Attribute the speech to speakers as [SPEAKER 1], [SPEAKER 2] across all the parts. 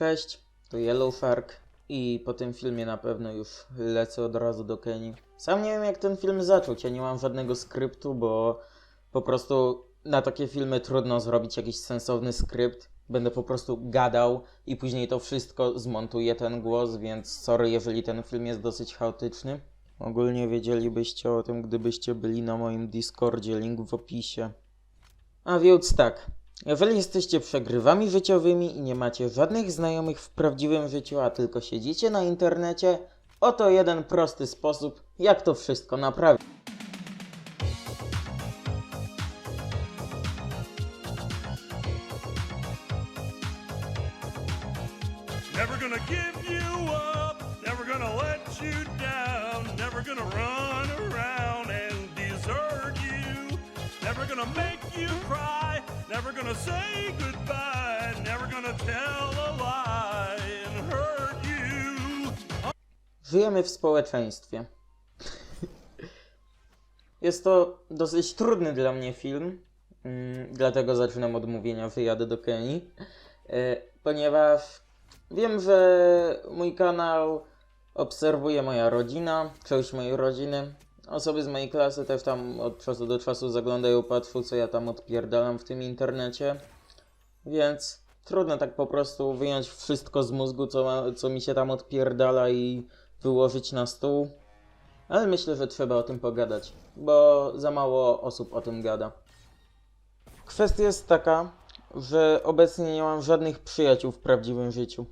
[SPEAKER 1] Cześć, to Yellow Shark i po tym filmie na pewno już lecę od razu do Kenii. Sam nie wiem jak ten film zacząć, ja nie mam żadnego skryptu, bo po prostu na takie filmy trudno zrobić jakiś sensowny skrypt. Będę po prostu gadał i później to wszystko zmontuję ten głos, więc sorry jeżeli ten film jest dosyć chaotyczny. Ogólnie wiedzielibyście o tym, gdybyście byli na moim Discordzie, link w opisie. A więc tak, jeżeli jesteście przegrywami życiowymi i nie macie żadnych znajomych w prawdziwym życiu, a tylko siedzicie na internecie, oto jeden prosty sposób, jak to wszystko naprawić.
[SPEAKER 2] Never gonna give you up, never gonna let you down, never gonna run around and desert you, never gonna make you cry, gonna say goodbye, never gonna tell a lie and hurt you.
[SPEAKER 1] Żyjemy w społeczeństwie. Jest to dosyć trudny dla mnie film, mm, dlatego zaczynam od mówienia wyjadę do Kenii, e, ponieważ wiem, że mój kanał obserwuje moja rodzina, część mojej rodziny. Osoby z mojej klasy też tam od czasu do czasu zaglądają, patrzą co ja tam odpierdalam w tym internecie. Więc trudno tak po prostu wyjąć wszystko z mózgu, co, ma, co mi się tam odpierdala i wyłożyć na stół. Ale myślę, że trzeba o tym pogadać, bo za mało osób o tym gada. Kwestia jest taka, że obecnie nie mam żadnych przyjaciół w prawdziwym życiu.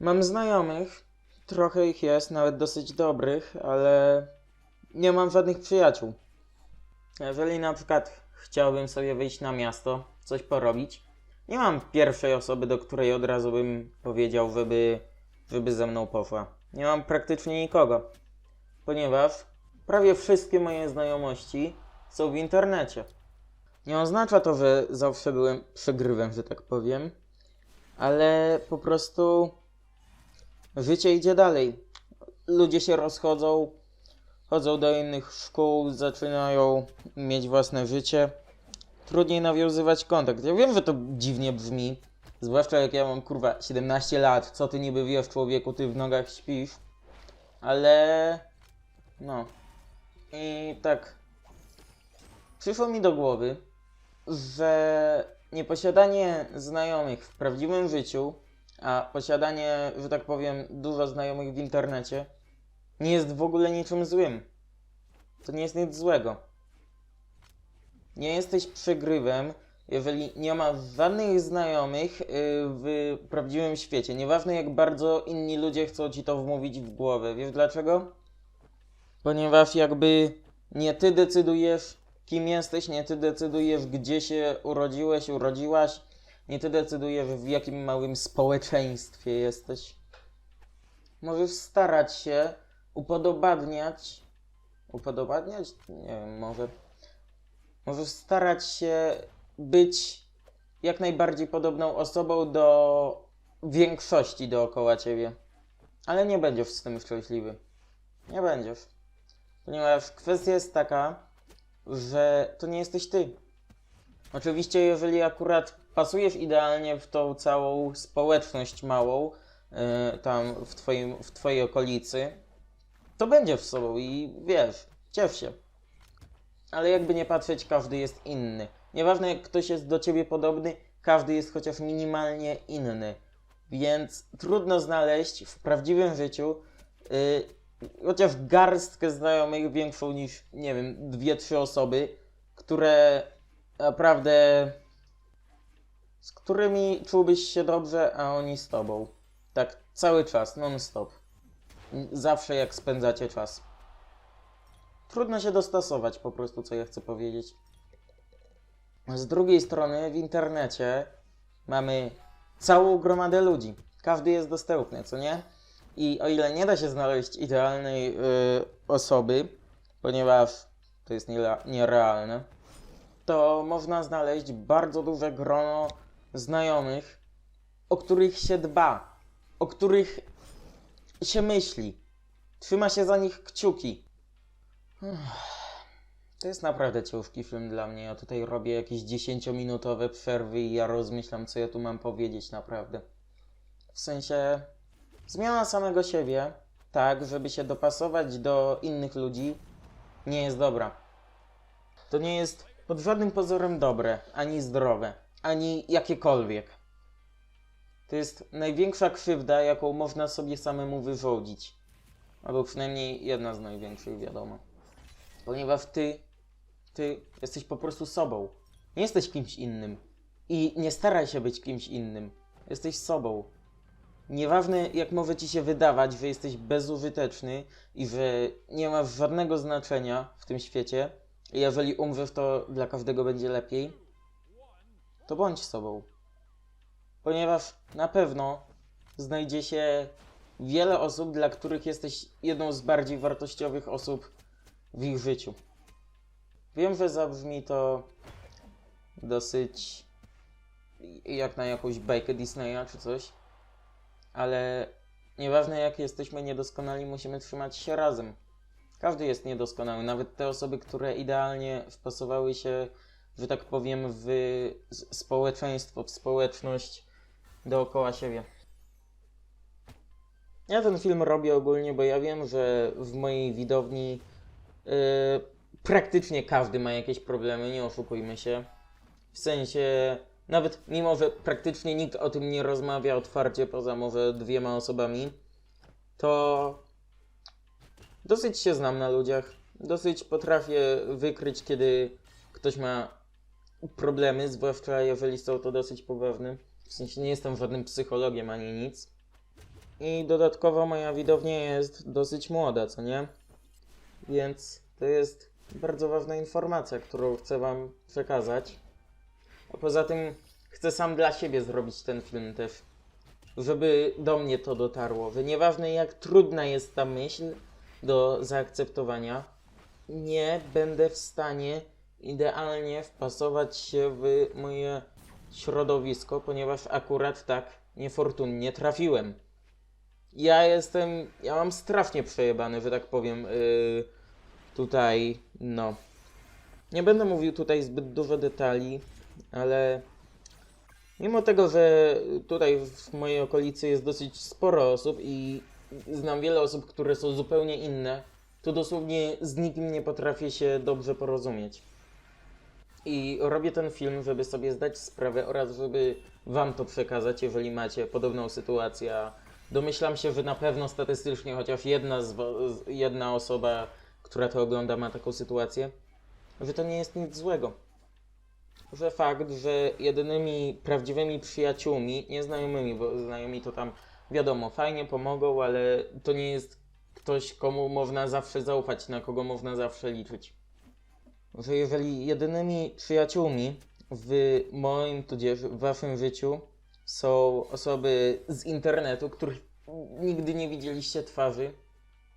[SPEAKER 1] Mam znajomych, trochę ich jest, nawet dosyć dobrych, ale nie mam żadnych przyjaciół. Jeżeli na przykład chciałbym sobie wyjść na miasto, coś porobić, nie mam pierwszej osoby, do której od razu bym powiedział, żeby, żeby ze mną poszła. Nie mam praktycznie nikogo, ponieważ prawie wszystkie moje znajomości są w internecie. Nie oznacza to, że zawsze byłem przegrywem, że tak powiem, ale po prostu życie idzie dalej. Ludzie się rozchodzą, chodzą do innych szkół, zaczynają mieć własne życie. Trudniej nawiązywać kontakt. Ja wiem, że to dziwnie brzmi, zwłaszcza jak ja mam kurwa 17 lat. Co ty niby wiesz, człowieku, ty w nogach śpisz, ale no. I tak przyszło mi do głowy, że nieposiadanie znajomych w prawdziwym życiu, a posiadanie, że tak powiem, dużo znajomych w internecie, nie jest w ogóle niczym złym. To nie jest nic złego. Nie jesteś przegrywem, jeżeli nie masz żadnych znajomych y, w prawdziwym świecie. Nieważne jak bardzo inni ludzie chcą ci to wmówić w głowę. Wiesz dlaczego? Ponieważ jakby nie ty decydujesz, kim jesteś, nie ty decydujesz, gdzie się urodziłeś, urodziłaś, nie ty decydujesz, w jakim małym społeczeństwie jesteś. Możesz starać się upodobadniać. Upodobadniać? Nie wiem, może. Możesz starać się być jak najbardziej podobną osobą do większości dookoła ciebie. Ale nie będziesz z tym szczęśliwy. Nie będziesz. Ponieważ kwestia jest taka, że to nie jesteś ty. Oczywiście, jeżeli akurat pasujesz idealnie w tą całą społeczność małą, yy, tam w, twoim, w twojej okolicy, to będziesz sobą i wiesz, ciesz się. Ale jakby nie patrzeć, każdy jest inny. Nieważne jak ktoś jest do ciebie podobny, każdy jest chociaż minimalnie inny. Więc trudno znaleźć w prawdziwym życiu yy, chociaż garstkę znajomych większą niż, nie wiem, dwie, trzy osoby, które naprawdę z którymi czułbyś się dobrze, a oni z tobą. Tak cały czas, non-stop. Zawsze jak spędzacie czas. Trudno się dostosować po prostu, co ja chcę powiedzieć. Z drugiej strony w internecie mamy całą gromadę ludzi. Każdy jest dostępny, co nie? I o ile nie da się znaleźć idealnej y, osoby, ponieważ to jest nierealne, to można znaleźć bardzo duże grono znajomych, o których się dba, o których się myśli, trzyma się za nich kciuki. To jest naprawdę ciężki film dla mnie. Ja tutaj robię jakieś 10-minutowe przerwy i ja rozmyślam, co ja tu mam powiedzieć naprawdę. W sensie zmiana samego siebie, tak, żeby się dopasować do innych ludzi, nie jest dobra. To nie jest pod żadnym pozorem dobre, ani zdrowe, ani jakiekolwiek. To jest największa krzywda, jaką można sobie samemu wyrządzić. Albo przynajmniej jedna z największych, wiadomo. Ponieważ ty, ty jesteś po prostu sobą. Nie jesteś kimś innym. I nie staraj się być kimś innym. Jesteś sobą. Nieważne, jak może ci się wydawać, że jesteś bezużyteczny i że nie masz żadnego znaczenia w tym świecie, jeżeli umrzesz, to dla każdego będzie lepiej, to bądź sobą. Ponieważ na pewno znajdzie się wiele osób, dla których jesteś jedną z bardziej wartościowych osób w ich życiu. Wiem, że zabrzmi to dosyć jak na jakąś bajkę Disneya czy coś, ale nieważne jak jesteśmy niedoskonali, musimy trzymać się razem. Każdy jest niedoskonały, nawet te osoby, które idealnie wpasowały się, że tak powiem, w społeczeństwo, w społeczność dookoła siebie. Ja ten film robię ogólnie, bo ja wiem, że w mojej widowni yy, praktycznie każdy ma jakieś problemy, nie oszukujmy się. W sensie, nawet mimo, że praktycznie nikt o tym nie rozmawia otwarcie, poza może dwiema osobami, to dosyć się znam na ludziach. Dosyć potrafię wykryć, kiedy ktoś ma problemy, zwłaszcza jeżeli są to dosyć poważne. W sensie nie jestem żadnym psychologiem ani nic. I dodatkowo moja widownia jest dosyć młoda, co nie? Więc to jest bardzo ważna informacja, którą chcę Wam przekazać. A poza tym chcę sam dla siebie zrobić ten film też. Żeby do mnie to dotarło, że nieważne jak trudna jest ta myśl do zaakceptowania, nie będę w stanie idealnie wpasować się w moje środowisko, ponieważ akurat tak niefortunnie trafiłem. Ja jestem, ja mam strasznie przejebany, że tak powiem, yy, tutaj, no. Nie będę mówił tutaj zbyt dużo detali, ale mimo tego, że tutaj w mojej okolicy jest dosyć sporo osób i znam wiele osób, które są zupełnie inne, to dosłownie z nikim nie potrafię się dobrze porozumieć. I robię ten film, żeby sobie zdać sprawę oraz żeby wam to przekazać, jeżeli macie podobną sytuację. Domyślam się, że na pewno statystycznie chociaż jedna, z, jedna osoba, która to ogląda, ma taką sytuację, że to nie jest nic złego. Że fakt, że jedynymi prawdziwymi przyjaciółmi, nie znajomymi, bo znajomi to tam wiadomo, fajnie pomogą, ale to nie jest ktoś, komu można zawsze zaufać, na kogo można zawsze liczyć. Że jeżeli jedynymi przyjaciółmi w moim, tudzież w waszym życiu są osoby z internetu, których nigdy nie widzieliście twarzy,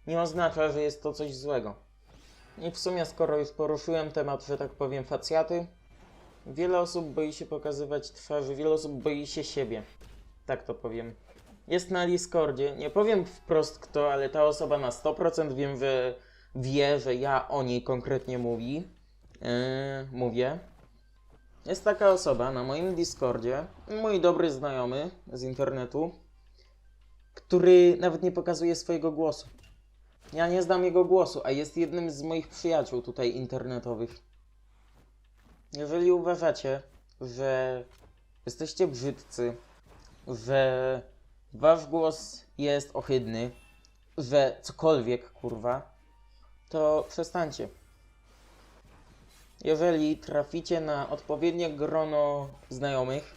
[SPEAKER 1] nie oznacza, że jest to coś złego. I w sumie, skoro już poruszyłem temat, że tak powiem, facjaty, wiele osób boi się pokazywać twarzy, wiele osób boi się siebie. Tak to powiem. Jest na Discordzie, nie powiem wprost kto, ale ta osoba na 100% wiem, że wie, że ja o niej konkretnie mówi. Yy, mówię. Jest taka osoba na moim Discordzie, mój dobry znajomy z internetu, który nawet nie pokazuje swojego głosu. Ja nie znam jego głosu, a jest jednym z moich przyjaciół tutaj internetowych. Jeżeli uważacie, że jesteście brzydcy, że wasz głos jest ohydny, że cokolwiek, kurwa, to przestańcie. Jeżeli traficie na odpowiednie grono znajomych,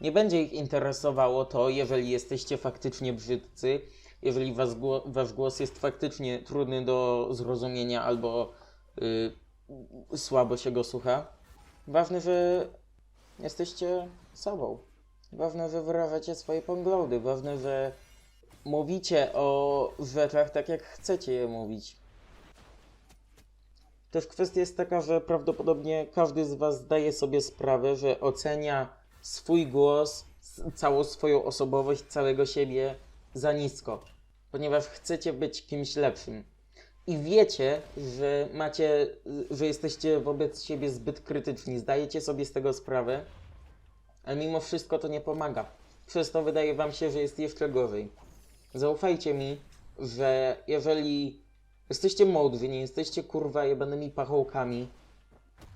[SPEAKER 1] nie będzie ich interesowało to, jeżeli jesteście faktycznie brzydcy, jeżeli was wasz głos jest faktycznie trudny do zrozumienia albo y, słabo się go słucha. Ważne, że jesteście sobą. Ważne, że wyrażacie swoje poglądy. Ważne, że mówicie o rzeczach tak, jak chcecie je mówić. Też kwestia jest taka, że prawdopodobnie każdy z Was zdaje sobie sprawę, że ocenia swój głos, całą swoją osobowość, całego siebie za nisko, ponieważ chcecie być kimś lepszym. I wiecie, że macie, że jesteście wobec siebie zbyt krytyczni, zdajecie sobie z tego sprawę, ale mimo wszystko to nie pomaga. przez to wydaje wam się, że jest jeszcze gorzej. Zaufajcie mi, że jeżeli jesteście mądrzy, nie jesteście kurwa jebanymi pachołkami,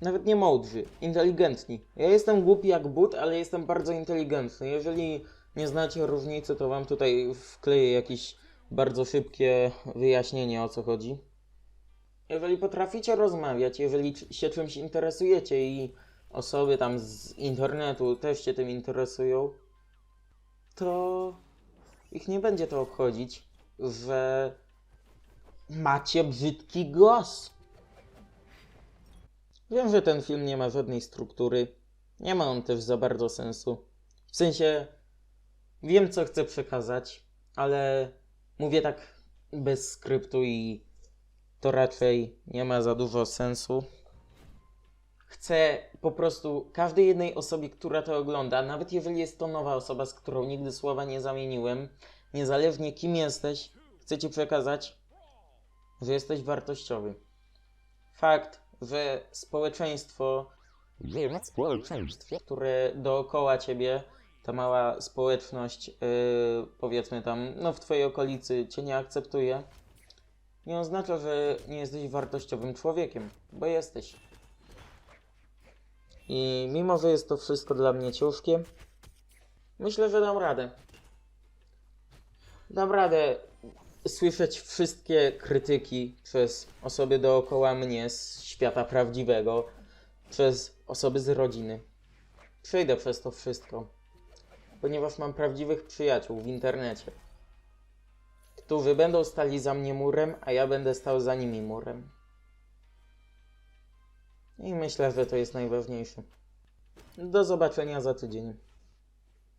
[SPEAKER 1] nawet nie mądrzy, inteligentni. Ja jestem głupi jak but, ale jestem bardzo inteligentny. Jeżeli nie znacie różnicy, to wam tutaj wkleję jakieś bardzo szybkie wyjaśnienie o co chodzi. Jeżeli potraficie rozmawiać, jeżeli się czymś interesujecie i osoby tam z internetu też się tym interesują, to ich nie będzie to obchodzić, że macie brzydki głos. Wiem, że ten film nie ma żadnej struktury. Nie ma on też za bardzo sensu. W sensie, wiem co chcę przekazać, ale mówię tak bez skryptu i to raczej nie ma za dużo sensu. Chcę po prostu każdej jednej osobie, która to ogląda, nawet jeżeli jest to nowa osoba, z którą nigdy słowa nie zamieniłem, niezależnie kim jesteś, chcę ci przekazać, że jesteś wartościowy. Fakt, że społeczeństwo, które dookoła ciebie, ta mała społeczność, yy, powiedzmy tam, no w twojej okolicy cię nie akceptuje, nie oznacza, że nie jesteś wartościowym człowiekiem, bo jesteś. I mimo, że jest to wszystko dla mnie ciężkie, myślę, że dam radę. Dam radę słyszeć wszystkie krytyki przez osoby dookoła mnie z świata prawdziwego, przez osoby z rodziny. Przejdę przez to wszystko, ponieważ mam prawdziwych przyjaciół w internecie, którzy będą stali za mnie murem, a ja będę stał za nimi murem. I myślę, że to jest najważniejsze. Do zobaczenia za tydzień.